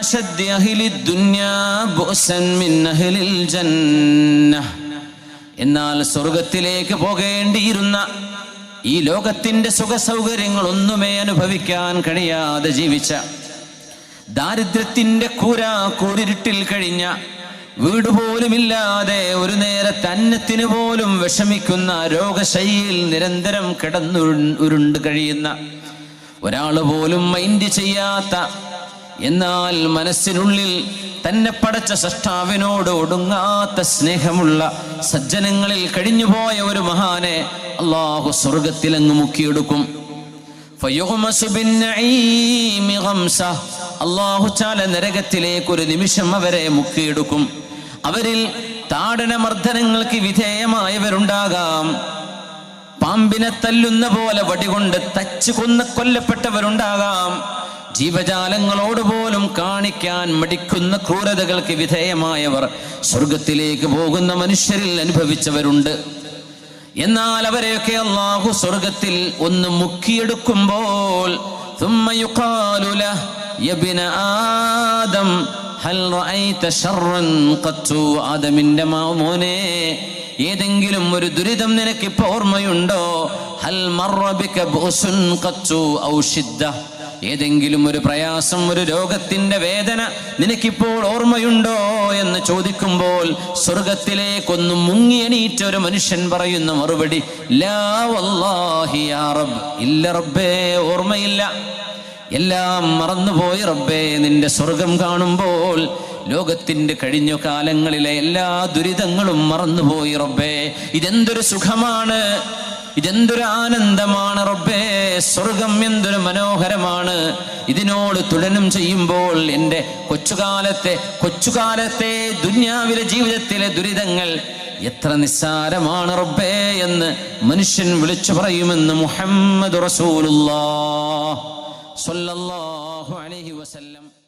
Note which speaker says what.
Speaker 1: أشد أهل الدنيا بؤسا من أهل الجنة എന്നാൽ സ്വർഗത്തിലേക്ക് പോകേണ്ടിയിരുന്ന ഈ ലോകത്തിന്റെ സുഖ സൗകര്യങ്ങളൊന്നുമേ അനുഭവിക്കാൻ കഴിയാതെ ജീവിച്ച ദാരിദ്ര്യത്തിന്റെ കൂര കൂരിരുട്ടിൽ കഴിഞ്ഞ വീട് പോലുമില്ലാതെ ഒരു നേരത്തെ അന്നത്തിന് പോലും വിഷമിക്കുന്ന രോഗശൈലിയിൽ നിരന്തരം കിടന്നു ഉരുണ്ട് കഴിയുന്ന ഒരാൾ പോലും മൈൻഡ് ചെയ്യാത്ത എന്നാൽ മനസ്സിനുള്ളിൽ തന്നെ പടച്ച സൃഷ്ടാവിനോട് ഒടുങ്ങാത്ത സ്നേഹമുള്ള സജ്ജനങ്ങളിൽ കഴിഞ്ഞുപോയ ഒരു മഹാനെ അള്ളാഹു സ്വർഗത്തിലങ്ങ് മുക്കിയെടുക്കും. അള്ളാഹു ചാല നരകത്തിലേക്ക് ഒരു നിമിഷം അവരെ മുക്കിയെടുക്കും. അവരിൽ താടന മർദ്ദനങ്ങൾക്ക് വിധേയമായവരുണ്ടാകാം. പാമ്പിനെ തല്ലുന്ന പോലെ വടികൊണ്ട് തച്ചു കൊന്ന കൊല്ലപ്പെട്ടവരുണ്ടാകാം. ജീവജാലങ്ങളോട് പോലും കാണിക്കാൻ മടിക്കുന്ന ക്രൂരതകൾക്ക് വിധേയമായവർ സ്വർഗത്തിലേക്ക് പോകുന്ന മനുഷ്യരിൽ അനുഭവിച്ചവരുണ്ട്. എന്നാൽ അവരെയൊക്കെ അള്ളാഹു സ്വർഗത്തിൽ ഒന്ന് മുക്കിയെടുക്കുമ്പോൾ ആദം ഏതെങ്കിലും ഒരു ദുരിതം നിനക്ക് ഇപ്പൊ ഓർമ്മയുണ്ടോ? ഹൽ മറബിക ബോസുൻ കച്ചു ഔഷിദ്ധ ഏതെങ്കിലും ഒരു പ്രയാസം ഒരു രോഗത്തിന്റെ വേദന നിനക്കിപ്പോൾ ഓർമ്മയുണ്ടോ എന്ന് ചോദിക്കുമ്പോൾ സ്വർഗത്തിലേക്കൊന്നും മുങ്ങി എണീറ്റ ഒരു മനുഷ്യൻ പറയുന്ന മറുപടി ഇല്ല റബ്ബേ ഓർമ്മയില്ല. എല്ലാം മറന്നുപോയി റബ്ബേ നിന്റെ സ്വർഗം കാണുമ്പോൾ ലോകത്തിന്റെ കഴിഞ്ഞ കാലങ്ങളിലെ എല്ലാ ദുരിതങ്ങളും മറന്നുപോയി റബ്ബേ. ഇതെന്തൊരു സുഖമാണ് ഇതെന്തൊരു ആനന്ദമാണ് റബ്ബേ. സ്വർഗം എന്തൊരു മനോഹരമാണ്. ഇതിനോട് തുലനം ചെയ്യുമ്പോൾ എന്റെ കൊച്ചുകാലത്തെ കൊച്ചുകാലത്തെ ദുന്യാവിലെ ജീവിതത്തിലെ ദുരിതങ്ങൾ എത്ര നിസ്സാരമാണ് റബ്ബേ എന്ന് മനുഷ്യൻ വിളിച്ചു പറയുമെന്ന് മുഹമ്മദ് സ്വല്ലല്ലാഹു അലൈഹി വസല്ലം